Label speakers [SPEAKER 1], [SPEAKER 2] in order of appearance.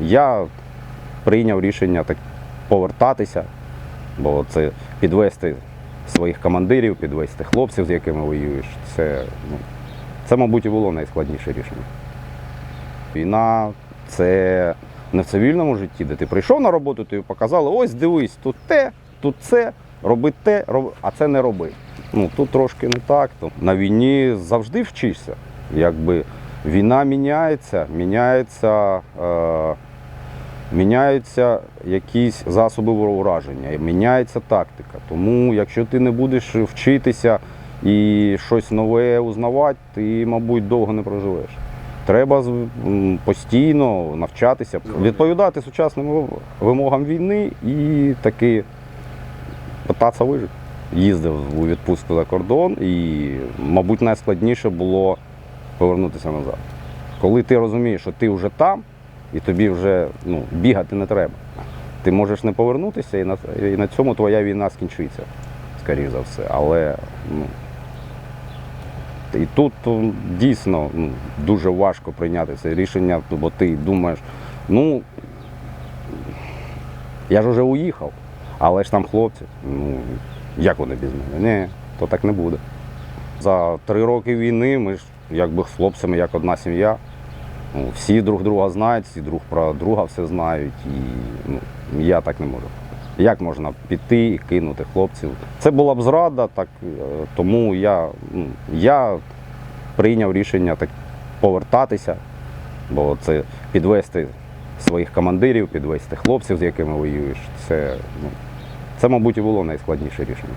[SPEAKER 1] Я прийняв рішення так повертатися, бо це підвести своїх командирів, підвести хлопців, з якими воюєш. Це, ну, це, мабуть, і було найскладніше рішення. Війна це не в цивільному житті, де ти прийшов на роботу, тобі показали, ось дивись, тут те, тут це, роби те, роби, а це не роби. Ну тут трошки не так. На війні завжди вчишся. Якби війна міняється, міняється, е, міняються якісь засоби ураження, міняється тактика. Тому якщо ти не будеш вчитися і щось нове узнавати, ти, мабуть, довго не проживеш. Треба постійно навчатися, відповідати сучасним вимогам війни і таки питатися вижити. Їздив у відпустку за кордон, і, мабуть, найскладніше було повернутися назад. Коли ти розумієш, що ти вже там, і тобі вже ну, бігати не треба. Ти можеш не повернутися, і на, і на цьому твоя війна скінчиться, скоріш за все. Але ну, і тут ну, дійсно ну, дуже важко прийняти це рішення, бо ти думаєш, ну я ж вже уїхав, але ж там хлопці, ну як вони без мене? Ні, то так не буде. За три роки війни ми ж якби хлопцями як одна сім'я. Ну, всі друг друга знають, всі друг про друга все знають. І ну, я так не можу. Як можна піти і кинути хлопців? Це була б зрада, так, е, тому я, ну, я прийняв рішення так повертатися, бо це підвести своїх командирів, підвести хлопців, з якими воюєш. Це, ну, це мабуть, і було найскладніше рішення.